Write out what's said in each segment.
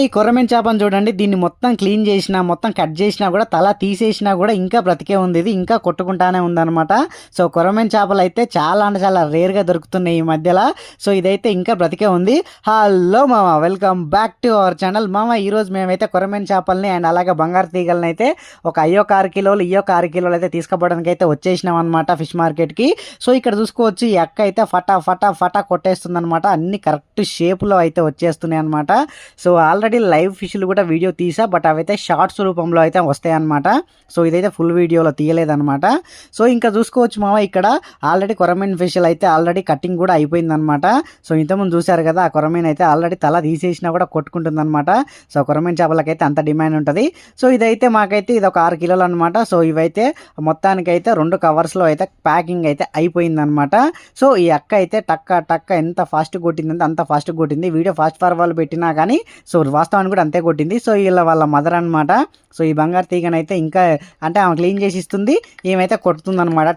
ఈ కొర్రమీన్ చేపను చూడండి. దీన్ని మొత్తం క్లీన్ చేసినా మొత్తం కట్ చేసినా కూడా తల తీసేసినా కూడా ఇంకా బ్రతికే ఉంది ఇది. ఇంకా కొట్టుకుంటానే ఉందన్నమాట. సో కొర్రమీన్ చేపలు అయితే చాలా అంటే చాలా రేర్గా దొరుకుతున్నాయి ఈ మధ్యలో. సో ఇదైతే ఇంకా బ్రతికే ఉంది. హలో మామ welcome back to our channel. మామ ఈరోజు మేమైతే కొరమీన్ చేపల్ని అండ్ అలాగే బంగారు తీగలని అయితే ఒక అయ్యో ఆరు కిలోలు ఇయ్యొక ఆరు కిలోలు అయితే తీసుకోవడానికి అయితే వచ్చేసినాం అనమాట ఫిష్ మార్కెట్కి. సో ఇక్కడ చూసుకోవచ్చు ఈ అక్క అయితే ఫటా ఫటా ఫటా కొట్టేస్తుంది అనమాట అన్ని కరెక్ట్ షేప్లో అయితే వచ్చేస్తున్నాయి అనమాట సో ఆల్రెడీ లైవ్ ఫిష్లు కూడా వీడియో తీసా బట్ అవైతే షార్ట్స్ రూపంలో అయితే వస్తాయన్నమాట. సో ఇదైతే ఫుల్ వీడియోలో తీయలేదన్నమాట. సో ఇంకా చూసుకోవచ్చు మామ ఇక్కడ ఆల్రెడీ కొరమీన్ ఫిష్లు అయితే ఆల్రెడీ కటింగ్ కూడా అయిపోయిందనమాట సో ఇంతకుముందు చూశారు కదా ఆ కొరమీన్ అయితే ఆల్రెడీ తల తీసేసినా కూడా కొట్టుకుంటుంది అనమాట సో కొరమీన్ చేపలకైతే అంత డిమాండ్ ఉంటుంది. సో ఇదైతే మాకైతే ఇది ఒక ఆరు కిలోలు అనమాట సో ఇవైతే మొత్తానికైతే రెండు కవర్స్లో అయితే ప్యాకింగ్ అయితే అయిపోయిందనమాట సో ఈ అక్క అయితే టక్క టక్క ఎంత ఫాస్ట్ కొట్టిందంటే అంత ఫాస్ట్ కొట్టింది. వీడియో ఫాస్ట్ ఫార్వర్డ్ పెట్టినా కానీ సో వాస్తవానికి కూడా అంతే కొట్టింది. సో వీళ్ళ వాళ్ళ మదర్ అనమాట సో ఈ బంగారు తీగనైతే ఇంకా అంటే ఆమె క్లీన్ చేసి ఇస్తుంది. ఏమైతే కొడుతుంది అనమాట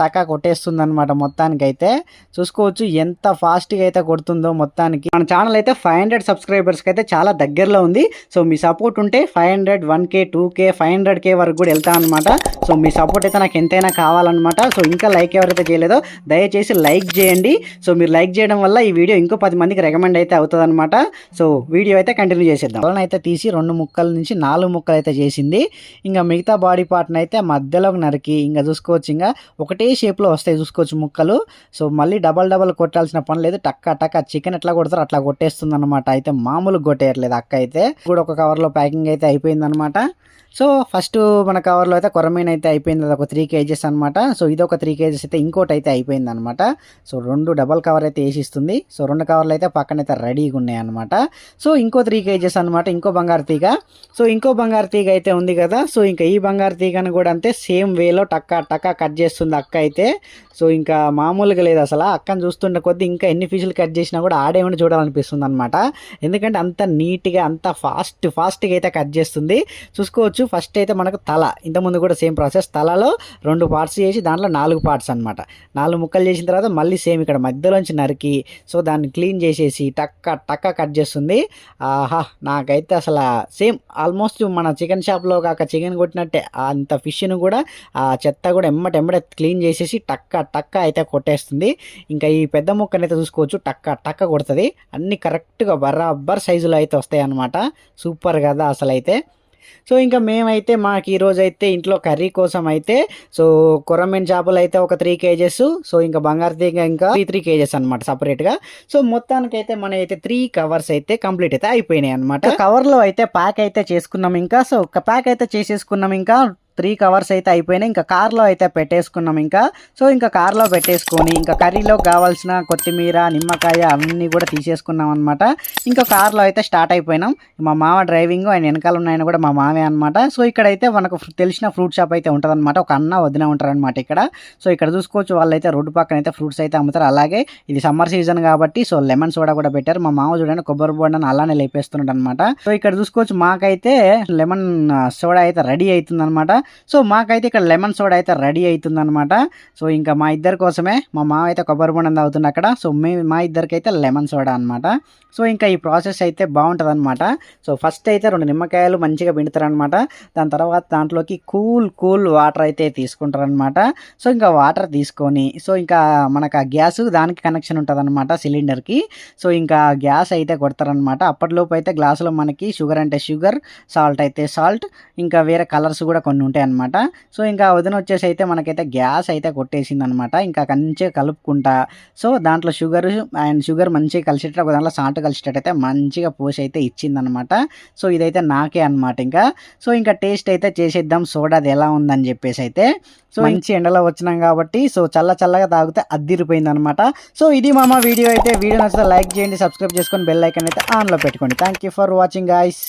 టక్కా కొట్టేస్తుంది అనమాట మొత్తానికి అయితే చూసుకోవచ్చు ఎంత ఫాస్ట్గా అయితే కొడుతుందో మొత్తానికి. మన ఛానల్ అయితే ఫైవ్ హండ్రెడ్ సబ్స్క్రైబర్స్కి అయితే చాలా దగ్గరలో ఉంది. సో మీ సపోర్ట్ ఉంటే five hundred one K two K five hundred K వరకు కూడా వెళ్తా అనమాట సో మీ సపోర్ట్ అయితే నాకు ఎంతైనా కావాలన్నమాట. సో ఇంకా లైక్ ఎవరైతే చేయలేదో దయచేసి లైక్ చేయండి. సో మీరు లైక్ చేయడం వల్ల ఈ వీడియో ఇంకో పది మందికి రికమెండ్ అయితే అవుతుంది సో వీడియో అయితే కంటిన్యూ చేసేద్దాం. వలన అయితే తీసి రెండు ముక్కల నుంచి నాలుగు ముక్కలు అయితే చేసింది. ఇంకా మిగతా బాడీ పార్ట్ని అయితే మధ్యలోకి నరికి ఇంకా చూసుకోవచ్చు. ఇంకా ఒకటే షేప్లో వస్తాయి చూసుకోవచ్చు ముక్కలు. సో మళ్ళీ డబల్ డబల్ కొట్టాల్సిన పని లేదు. టక్క టక్క చికెన్ ఎట్లా కొడతారు అట్లా కొట్టేస్తుంది అనమాట అయితే మామూలు కొట్టేయట్లేదు అక్క అయితే. కూడా ఒక కవర్లో ప్యాకింగ్ అయితే అయిపోయిందనమాట సో ఫస్ట్ మన కవర్లో అయితే కొరమీన్ అయితే అయిపోయింది. అది ఒక త్రీ కేజెస్ అనమాట సో ఇది ఒక త్రీ కేజెస్ అయితే ఇంకోటి అయితే అయిపోయింది అనమాట సో రెండు డబల్ కవర్ అయితే వేసిస్తుంది. సో రెండు కవర్లు అయితే పక్కన అయితే రెడీగా ఉన్నాయి అనమాట సో ఇంకో త్రీ కేజెస్ అనమాట ఇంకో బంగారు తీగ. సో ఇంకో బంగారు తీగ అయితే ఉంది కదా. సో ఇంకా ఈ బంగారు తీగను కూడా అంతే సేమ్ వేలో టక్కా టక్కా కట్ చేస్తుంది అక్క అయితే. సో ఇంకా మామూలుగా లేదు అసలు. అక్కను చూస్తుండే కొద్దీ ఇంకా ఎన్ని ఫిషులు కట్ చేసినా కూడా ఆడేమని చూడాలనిపిస్తుంది అనమాట ఎందుకంటే అంత నీట్గా అంత ఫాస్ట్ ఫాస్ట్గా అయితే కట్ చేస్తుంది. చూసుకోవచ్చు. ఫస్ట్ అయితే మనకు తల ఇంతకుముందు కూడా సేమ్ ప్రాసెస్ తలలో రెండు పార్ట్స్ చేసి దాంట్లో నాలుగు పార్ట్స్ అనమాట నాలుగు ముక్కలు చేసిన తర్వాత మళ్ళీ సేమ్ ఇక్కడ మధ్యలోంచి నరికి సో దాన్ని క్లీన్ చేసేసి టక్క టక్క కట్ చేస్తుంది. ఆహా నాకైతే అసలు సేమ్ ఆల్మోస్ట్ మన చికెన్ షాప్లో కాక చికెన్ కొట్టినట్టే అంత ఫిష్ను కూడా ఆ చెత్త కూడా ఎమ్మట ఎమ్మట క్లీన్ చేసేసి టక్క టక్క అయితే కొట్టేస్తుంది. ఇంకా ఈ పెద్ద ముక్కని అయితే చూసుకోవచ్చు టక్క టక్క కొడుతుంది. అన్ని కరెక్ట్గా బరాబర్ సైజులో అయితే వస్తాయి అనమాట సూపర్ కదా అసలు అయితే సో ఇంకా మేమైతే మాకు ఈరోజు అయితే ఇంట్లో కర్రీ కోసం అయితే సో కొరమీన్ చేపలు అయితే ఒక త్రీ కేజెస్ సో ఇంకా బంగారు తీగ ఇంకా త్రీ త్రీ కేజెస్ అనమాట సపరేట్గా సో మొత్తానికైతే మన అయితే త్రీ కవర్స్ అయితే కంప్లీట్ అయితే అయిపోయినాయి అనమాట కవర్లో అయితే ప్యాక్ అయితే చేసుకున్నాం ఇంకా సో ఒక ప్యాక్ అయితే చేసేసుకున్నాం ఇంకా త్రీ కవర్స్ అయితే అయిపోయినాయి. ఇంకా కార్లో అయితే పెట్టేసుకున్నాం ఇంకా. సో ఇంకా కార్లో పెట్టేసుకొని ఇంకా కర్రీలో కావాల్సిన కొత్తిమీర నిమ్మకాయ అన్నీ కూడా తీసేసుకున్నాం అనమాట ఇంకా కార్లో అయితే స్టార్ట్ అయిపోయినాం. మా మామ డ్రైవింగ్ ఆయన వెనకాల ఉన్నాయని కూడా మా మామే అనమాట సో ఇక్కడైతే మనకు తెలిసిన ఫ్రూట్ షాప్ అయితే ఉంటుందన్నమాట. ఒక అన్న వదిన ఉంటారనమాట ఇక్కడ. సో ఇక్కడ చూసుకోవచ్చు వాళ్ళైతే రోడ్డు పక్కన అయితే ఫ్రూట్స్ అయితే అమ్ముతారు. అలాగే ఇది సమ్మర్ సీజన్ కాబట్టి సో లెమన్ సోడా కూడా పెట్టారు. మా మామ చూడండి కొబ్బరి బోండాన్ని అలానే లేపేస్తున్నాడు అనమాట సో ఇక్కడ చూసుకోవచ్చు మాకైతే లెమన్ సోడా అయితే రెడీ అవుతుంది అనమాట సో మాకైతే ఇక్కడ లెమన్ సోడా అయితే రెడీ అవుతుందనమాట సో ఇంకా మా ఇద్దరి కోసమే మా మామ అయితే కొబ్బరి బొండం తాగుతుంది అక్కడ. సో మే మా ఇద్దరికి అయితే లెమన్ సోడా అనమాట సో ఇంకా ఈ ప్రాసెస్ అయితే బాగుంటుంది అనమాట సో ఫస్ట్ అయితే రెండు నిమ్మకాయలు మంచిగా పిండుతారనమాట దాని తర్వాత దాంట్లోకి కూల్ కూల్ వాటర్ అయితే తీసుకుంటారనమాట సో ఇంకా వాటర్ తీసుకొని సో ఇంకా మనకు ఆ గ్యాస్ దానికి కనెక్షన్ ఉంటుంది అనమాట సిలిండర్కి. సో ఇంకా గ్యాస్ అయితే కొడతారనమాట అప్పటిలోపు అయితే గ్లాసులో మనకి షుగర్ అంటే షుగర్ సాల్ట్ అయితే సాల్ట్ ఇంకా వేరే కలర్స్ కూడా కొన్ని ఉంటాయి అనమాట సో ఇంకా వదిన వచ్చేసి అయితే మనకైతే గ్యాస్ అయితే కొట్టేసింది అనమాట ఇంకా మంచిగా కలుపుకుంటా. సో దాంట్లో షుగర్ అండ్ షుగర్ మంచిగా కలిసేటట్టు ఒక దాంట్లో సాల్ట్ కలిసేటట్టు అయితే మంచిగా పోసి అయితే ఇచ్చిందనమాట సో ఇదైతే నాకే అనమాట ఇంకా. సో ఇంకా టేస్ట్ అయితే చేసేద్దాం. సోడాది ఎలా ఉందని చెప్పేసి అయితే. సో మంచి ఎండలో వచ్చినాం కాబట్టి సో చల్ల చల్లగా తాగితే అద్దిరిపోయింది అనమాట సో ఇది మామ వీడియో అయితే. వీడియో నచ్చితే లైక్ చేయండి సబ్స్క్రైబ్ చేసుకొని బెల్ ఐకన్ అయితే ఆన్లో పెట్టుకోండి. Thank you for watching guys.